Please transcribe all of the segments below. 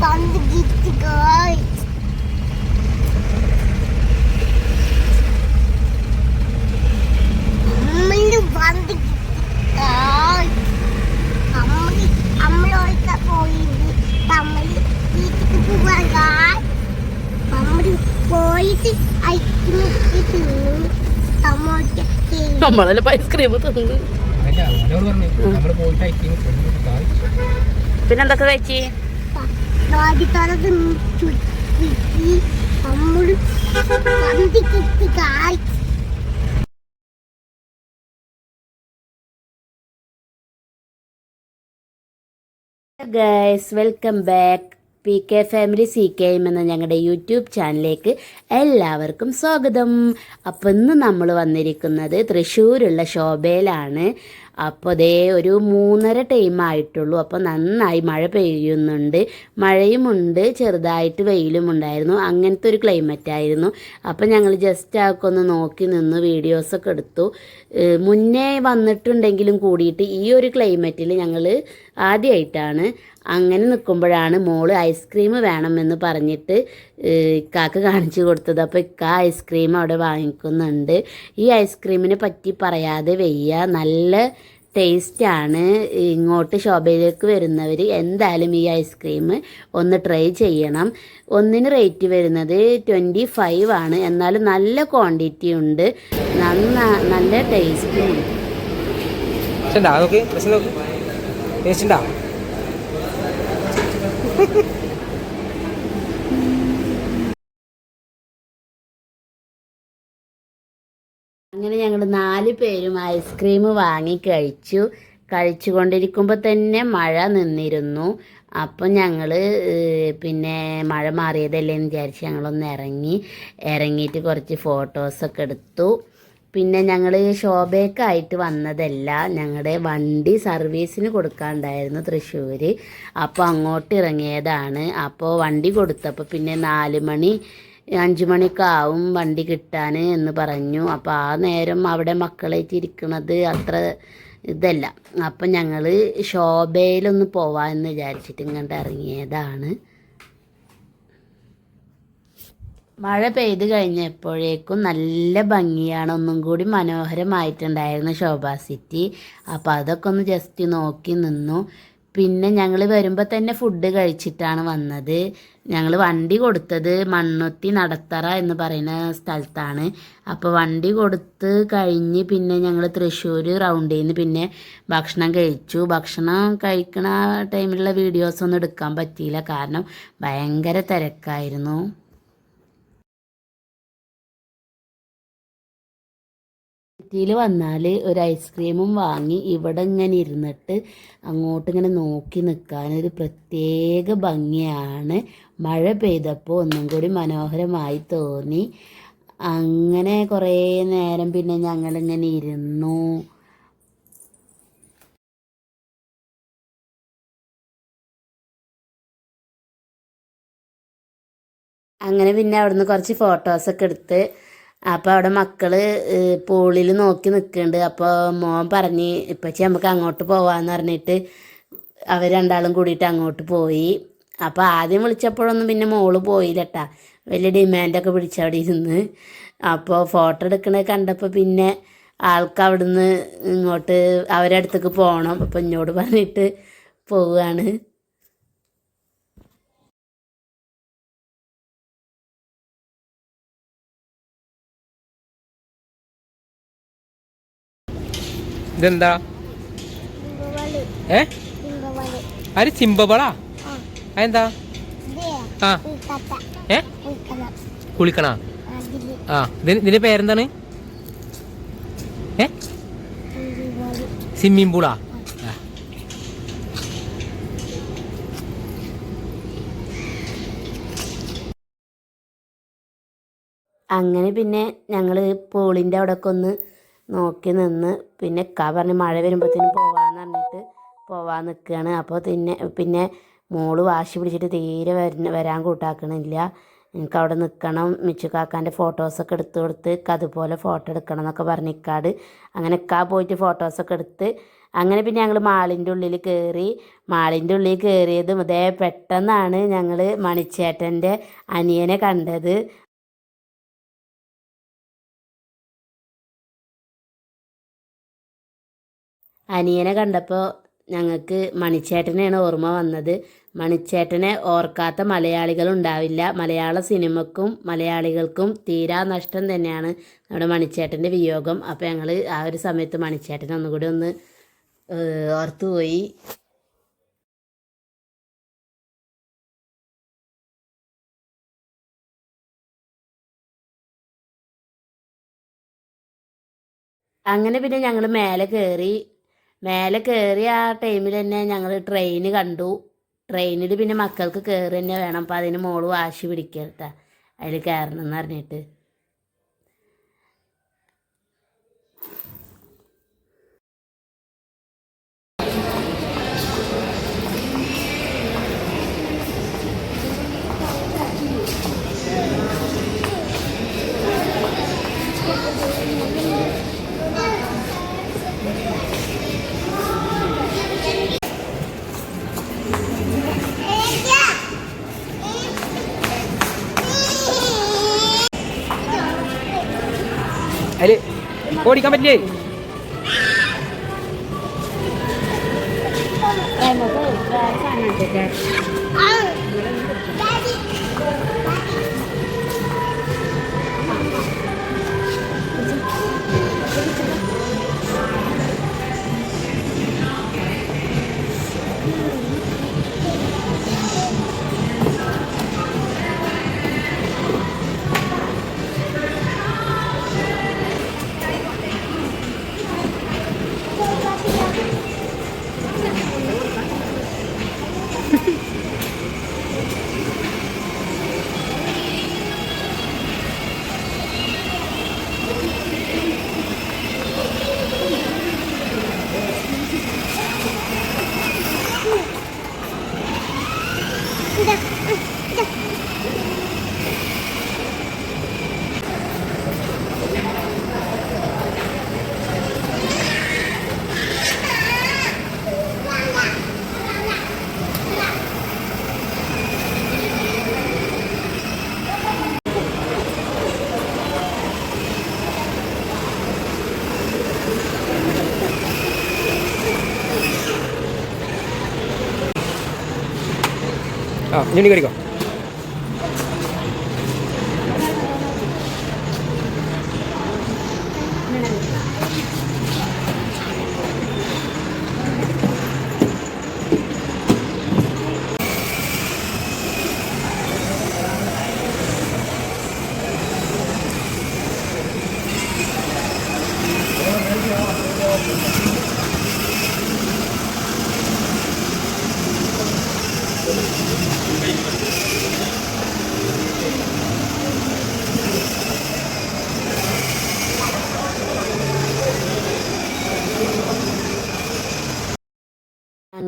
പന്ത് കിട്ടി guys. അമ്മയിൽ പന്ത് കിട്ടി അമ്മളോടൊക്കെ പോയിട്ട് അമ്മൾ വീട്ടിക്ക് പോവാൻ guys. അമ്മൾ പോയിട്ട് ഐസ്ക്രീം തിന്നു അമ്മയ്ക്ക് ഐസ്ക്രീം തിന്നു. അല്ല അവനോട് പറഞ്ഞു നമ്മൾ പോയിട്ട് ഐസ്ക്രീം പിന്നെ എന്തൊക്കെ കഴിച്ച്? Guys welcome back P K family C K M എന്ന ഞങ്ങളുടെ യൂട്യൂബ് ചാനലിലേക്ക് എല്ലാവർക്കും സ്വാഗതം. അപ്പോൾ ഇന്ന് നമ്മൾ വന്നിരിക്കുന്നത് തൃശ്ശൂരുള്ള ശോഭയിലാണ്. അപ്പോൾ ദേ ഒരു മൂന്നര ടൈം ആയിട്ടുള്ളൂ. അപ്പോൾ നന്നായി മഴ പെയ്യുന്നുണ്ട്. മഴയുമുണ്ട് ചെറുതായിട്ട് വെയിലും ഉണ്ടായിരുന്നു അങ്ങനത്തെ ഒരു ക്ലൈമറ്റ് ആയിരുന്നു. അപ്പോൾ ഞങ്ങൾ ജസ്റ്റ് ആക്കെ ഒന്ന് നോക്കി നിന്ന് വീഡിയോസൊക്കെ എടുത്തു. മുന്നേ വന്നിട്ടുണ്ടെങ്കിലും കൂടിയിട്ട് ഈ ഒരു ക്ലൈമറ്റിൽ ഞങ്ങൾ ആദ്യമായിട്ടാണ് അങ്ങനെ നിൽക്കുമ്പോഴാണ് മോൾ ഐസ്ക്രീം വേണമെന്ന് പറഞ്ഞിട്ട് ഇക്കാക്ക് കാണിച്ചു കൊടുത്തത്. അപ്പോൾ ഇക്ക ഐസ്ക്രീം അവിടെ വാങ്ങിക്കുന്നുണ്ട്. ഈ ഐസ്ക്രീമിനെ പറ്റി പറയാതെ വയ്യ. നല്ല ടേസ്റ്റാണ് ഇങ്ങോട്ട് ശോഭയിലേക്ക് വരുന്നവർ എന്തായാലും ഈ ഐസ്ക്രീം ഒന്ന് ട്രൈ ചെയ്യണം. ഒന്നിന് റേറ്റ് വരുന്നത് ട്വന്റി ഫൈവ് ആണ്. എന്നാലും നല്ല ക്വാണ്ടിറ്റി ഉണ്ട്. നന്ന നല്ല ടേസ്റ്റും ഉണ്ട്. അങ്ങനെ ഞങ്ങൾ നാല് പേരും ഐസ്ക്രീം വാങ്ങി കഴിച്ചു. കഴിച്ചുകൊണ്ടിരിക്കുമ്പോൾ തന്നെ മഴ നിന്നിരുന്നു. അപ്പം ഞങ്ങൾ പിന്നെ മഴ മാറിയതല്ലേ എന്ന് വിചാരിച്ച് ഞങ്ങളൊന്ന് ഇറങ്ങി. ഇറങ്ങിയിട്ട് കുറച്ച് ഫോട്ടോസൊക്കെ എടുത്തു. പിന്നെ ഞങ്ങൾ ശോഭയ്ക്കായിട്ട് വന്നതല്ല ഞങ്ങളുടെ വണ്ടി സർവീസിന് കൊടുക്കാണ്ടായിരുന്നു തൃശ്ശൂർ അപ്പോൾ അങ്ങോട്ട് ഇറങ്ങിയതാണ്. അപ്പോൾ വണ്ടി കൊടുത്തപ്പോൾ പിന്നെ നാല് മണി അഞ്ച് മണിക്കാവും വണ്ടി കിട്ടാൻ എന്ന് പറഞ്ഞു. അപ്പോൾ ആ നേരം അവിടെ മക്കളായിട്ട് ഇരിക്കുന്നത് അത്ര ഇതല്ല. അപ്പം ഞങ്ങൾ ശോഭയിലൊന്ന് പോവാമെന്ന് വിചാരിച്ചിട്ട് ഇങ്ങോട്ട് ഇറങ്ങിയതാണ്. മഴ പെയ്ത് കഴിഞ്ഞപ്പോഴേക്കും നല്ല ഭംഗിയാണ്. ഒന്നും കൂടി മനോഹരമായിട്ടുണ്ടായിരുന്നു ശോഭ സിറ്റി. അപ്പോൾ അതൊക്കെ ഒന്ന് ജസ്റ്റ് നോക്കി നിന്നു. പിന്നെ ഞങ്ങൾ വരുമ്പോൾ തന്നെ ഫുഡ് കഴിച്ചിട്ടാണ് വന്നത്. ഞങ്ങൾ വണ്ടി കൊടുത്തത് മണ്ണൊത്തി നടത്തറ എന്ന് പറയുന്ന സ്ഥലത്താണ്. അപ്പോൾ വണ്ടി കൊടുത്ത് കഴിഞ്ഞ് പിന്നെ ഞങ്ങൾ തൃശ്ശൂർ റൗണ്ട് നിന്ന് പിന്നെ ഭക്ഷണം കഴിച്ചു. ഭക്ഷണം കഴിക്കണ ടൈമിലുള്ള വീഡിയോസൊന്നും എടുക്കാൻ പറ്റിയില്ല. കാരണം ഭയങ്കര തിരക്കായിരുന്നു. സിറ്റിയിൽ വന്നാൽ ഒരു ഐസ്ക്രീമും വാങ്ങി ഇവിടെ ഇങ്ങനെ ഇരുന്നിട്ട് അങ്ങോട്ട് ഇങ്ങനെ നോക്കി നിൽക്കാൻ ഒരു പ്രത്യേക ഭംഗിയാണ്. മഴ പെയ്തപ്പോൾ ഒന്നും കൂടി മനോഹരമായി തോന്നി. അങ്ങനെ കുറേ നേരം പിന്നെ ഞങ്ങളിങ്ങനെ ഇരുന്നു. അങ്ങനെ പിന്നെ അവിടുന്ന് കുറച്ച് ഫോട്ടോസൊക്കെ എടുത്ത് അപ്പോൾ അവിടെ മക്കൾ പൂളിൽ നോക്കി നിൽക്കുന്നുണ്ട് അപ്പോൾ മോൻ പറഞ്ഞ് ഇപ്പച്ചി നമുക്ക് അങ്ങോട്ട് പോവാന്ന് പറഞ്ഞിട്ട് അവർ രണ്ടാളും കൂടിയിട്ട് അങ്ങോട്ട് പോയി. അപ്പോൾ ആദ്യം വിളിച്ചപ്പോഴൊന്നും പിന്നെ മോൾ പോയില്ലട്ടാ. വലിയ ഡിമാൻഡൊക്കെ പിടിച്ച് അവിടെ ഇരുന്ന്. അപ്പോൾ ഫോട്ടോ എടുക്കണത് കണ്ടപ്പോൾ പിന്നെ ആൾക്ക് അവിടുന്ന് ഇങ്ങോട്ട് അവരടുത്തേക്ക് പോകണം അപ്പോൾ എന്നോട് പറഞ്ഞിട്ട് പോവുകയാണ് ഇതെന്താ? ഏ. ആര്? ചിമ്പബളാ ആ, അതെന്താ? ദേ, ആ. ഏ. കുളിക്കണ? ആ ഇതിന് ഇതിന്റെ പേരെന്താണ്? ഏ. സ്വിമ്മിംഗ് പൂളാ? അങ്ങനെ പിന്നെ ഞങ്ങൾ പൂളിന്റെ അവിടെയൊക്കെ ഒന്ന് നോക്കി നിന്ന് പിന്നെ ഇക്ക പറഞ്ഞ് മഴ വരുമ്പോഴത്തേനും പോവാന്ന് പറഞ്ഞിട്ട് പോവാൻ നിൽക്കുകയാണ് അപ്പോൾ പിന്നെ പിന്നെ മോൾ വാശി പിടിച്ചിട്ട് തീരെ വരുന്ന വരാൻ കൂട്ടാക്കണില്ല. എനിക്ക് അവിടെ നിൽക്കണം മിച്ചുക്കാക്കാന്റെ ഫോട്ടോസൊക്കെ എടുത്ത് കൊടുത്ത് ഇക്ക അതുപോലെ ഫോട്ടോ എടുക്കണം എന്നൊക്കെ പറഞ്ഞിക്കാട്. അങ്ങനെ കാ പോയിട്ട് ഫോട്ടോസൊക്കെ എടുത്ത് അങ്ങനെ പിന്നെ ഞങ്ങൾ മാളിന്റെ ഉള്ളിൽ കയറി മാളിന്റെ ഉള്ളിൽ കയറിയതും ഇതേ പെട്ടെന്നാണ് ഞങ്ങൾ മണിച്ചേട്ടന്റെ അനിയനെ കണ്ടത്. അനിയനെ കണ്ടപ്പോൾ ഞങ്ങൾക്ക് മണിച്ചേട്ടനെയാണ് ഓർമ്മ വന്നത്. മണിച്ചേട്ടനെ ഓർക്കാത്ത മലയാളികൾ ഉണ്ടാവില്ല. മലയാള സിനിമക്കും മലയാളികൾക്കും തീരാ നഷ്ടം തന്നെയാണ് നമ്മുടെ മണിച്ചേട്ടന്റെ വിയോഗം. അപ്പോൾ ഞങ്ങൾ ആ ഒരു സമയത്ത് മണിച്ചേട്ടനെ ഒന്നുകൂടി ഒന്ന് ഓർത്തുപോയി അങ്ങനെ പിന്നെ ഞങ്ങൾ മേലെ കയറി മേലെ കയറി ആ ടൈമിൽ തന്നെ ഞങ്ങൾ ട്രെയിൻ കണ്ടു. ട്രെയിനിൽ പിന്നെ മക്കൾക്ക് കയറി തന്നെ വേണം. അപ്പം അതിന് മോൾ വാശി പിടിക്കരുത്താ അതിൽ കയറണം എന്ന് പറഞ്ഞിട്ട്. ഓടിക്കാൻ പറ്റില്ലേ? ആ ഇനി കയറിക്കോ.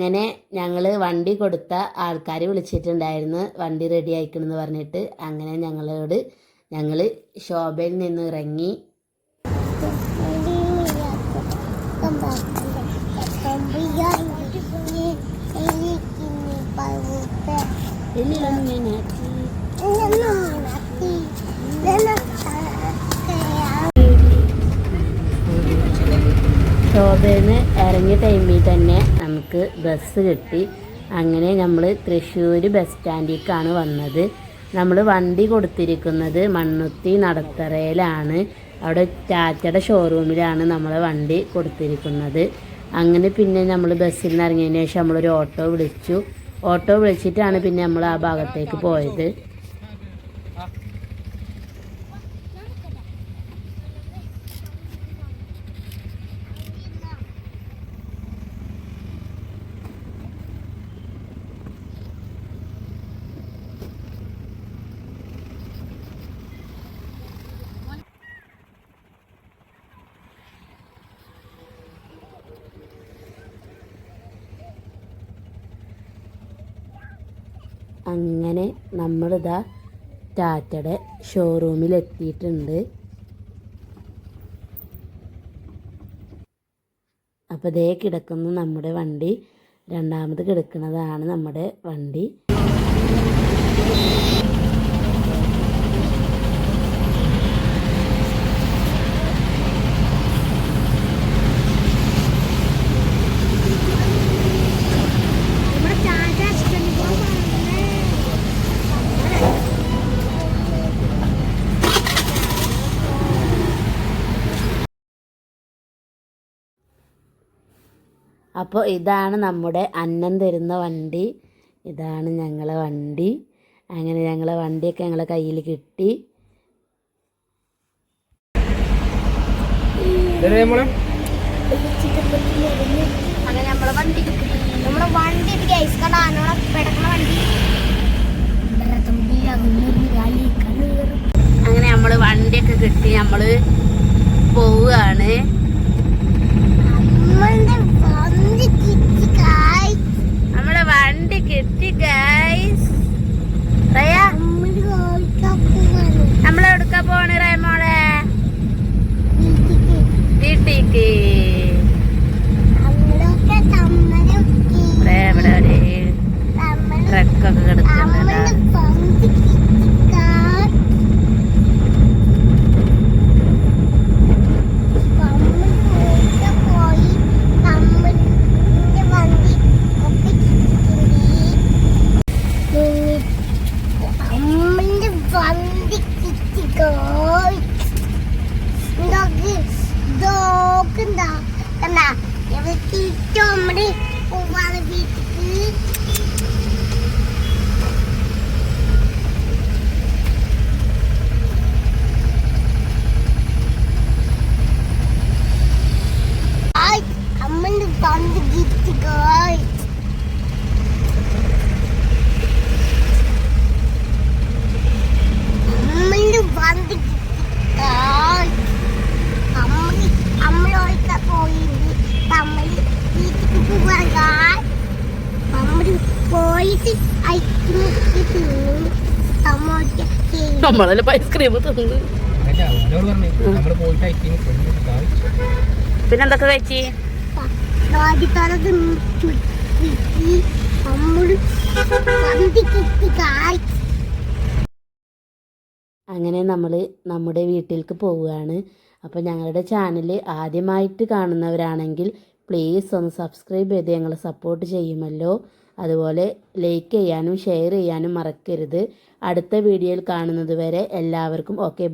അങ്ങനെ ഞങ്ങൾ വണ്ടി കൊടുത്ത ആൾക്കാർ വിളിച്ചിട്ടുണ്ടായിരുന്നു. വണ്ടി റെഡി ആയിക്കണമെന്ന് പറഞ്ഞിട്ട് അങ്ങനെ ഞങ്ങളോട് ഞങ്ങൾ ശോഭയിൽ നിന്ന് ഇറങ്ങി. ശോഭയിൽ നിന്ന് ഇറങ്ങിയ ടൈമിൽ തന്നെ നമുക്ക് ബസ് കിട്ടി. അങ്ങനെ നമ്മൾ തൃശ്ശൂർ ബസ് സ്റ്റാൻഡിലേക്കാണ് വന്നത്. നമ്മൾ വണ്ടി കൊടുത്തിരിക്കുന്നത് മണ്ണുത്തി നടത്തറയിലാണ് അവിടെ ടാറ്റയുടെ ഷോറൂമിലാണ് നമ്മൾ വണ്ടി കൊടുത്തിരിക്കുന്നത്. അങ്ങനെ പിന്നെ നമ്മൾ ബസ്സിൽ നിന്ന് ഇറങ്ങിയതിന് ശേഷം നമ്മളൊരു ഓട്ടോ വിളിച്ചു. ഓട്ടോ വിളിച്ചിട്ടാണ് പിന്നെ നമ്മൾ ആ ഭാഗത്തേക്ക് പോയത്. അങ്ങനെ നമ്മളിതാ ടാറ്റയുടെ ഷോറൂമിൽ എത്തിയിട്ടുണ്ട് അപ്പോൾ ദേ കിടക്കുന്നു നമ്മുടെ വണ്ടി. രണ്ടാമത് കിടക്കുന്നതാണ് നമ്മുടെ വണ്ടി. അപ്പോൾ ഇതാണ് നമ്മുടെ അന്നം തരുന്ന വണ്ടി. ഇതാണ് ഞങ്ങളെ വണ്ടി. അങ്ങനെ ഞങ്ങളെ വണ്ടിയൊക്കെ ഞങ്ങളെ കയ്യിൽ കിട്ടി. അങ്ങനെ നമ്മളെ വണ്ടി കിട്ടി. നമ്മളെ വണ്ടി ഗൈസ് കണ്ടാ നമ്മളെ പെടക്കണ വണ്ടി. അങ്ങനെ നമ്മൾ വണ്ടിയൊക്കെ കിട്ടി. നമ്മൾ പോവുകയാണ് നമ്മളുടെ വണ്ടി കിട്ടി guys. നമ്മളെ കിട്ടി ഗൈസ് റയ നമ്മൾ ഓടിക്കാൻ പോവാണ്. നമ്മൾ എവിടുക്ക പോണ റയ മോളെ വീട്ടിക്ക്. വീട്ടിക്ക് നമ്മളൊക്കെ നമ്മളെ ഈ ഇവിടെ ഇവിടെ ഒരു നമ്മൾ ട്രക്കൊക്കെ കിടക്കുന്നുണ്ടല്ലോ നമ്മളുടെ വണ്ടി കിട്ടി guys. നമ്മൾ ഓടിക്കാൻ പോയി നമ്മളുടെ വണ്ടി ഒക്കെ കിട്ടി നമ്മളുടെ വണ്ടി കിട്ടി guys. ഇതൊക്കെ ഇതൊക്കെ എന്താ കണ്ടാ ഇവിടെ തിരിച്ചു നമ്മൾ പോവാണ് വീട്ടിക്ക് Ay, നമ്മളുടെ വണ്ടി കിട്ടി guys. നമ്മളുടെ വണ്ടി കിട്ടി guys. നമ്മൾ നമ്മളൊക്കെ പോയി നമ്മൾ വീട്ടിക്ക് പോവാൻ guys. നമ്മൾ പോയിട്ട് ഐസ്ക്രീം തിന്നു സമോസ നമ്മളെല്ലാം ഐസ്ക്രീം തിന്ന്. പിന്നെന്തൊക്കെ കഴിച്ചി. അങ്ങനെ നമ്മൾ നമ്മുടെ വീട്ടിലേക്ക് പോവുകയാണ്. അപ്പോൾ ഞങ്ങളുടെ ചാനൽ ആദ്യമായിട്ട് കാണുന്നവരാണെങ്കിൽ പ്ലീസ് ഒന്ന് സബ്സ്ക്രൈബ് ചെയ്ത് ഞങ്ങളെ സപ്പോർട്ട് ചെയ്യുമല്ലോ. അതുപോലെ ലൈക്ക് ചെയ്യാനും ഷെയർ ചെയ്യാനും മറക്കരുത്. അടുത്ത വീഡിയോയിൽ കാണുന്നത് വരെ എല്ലാവർക്കും ഓക്കെ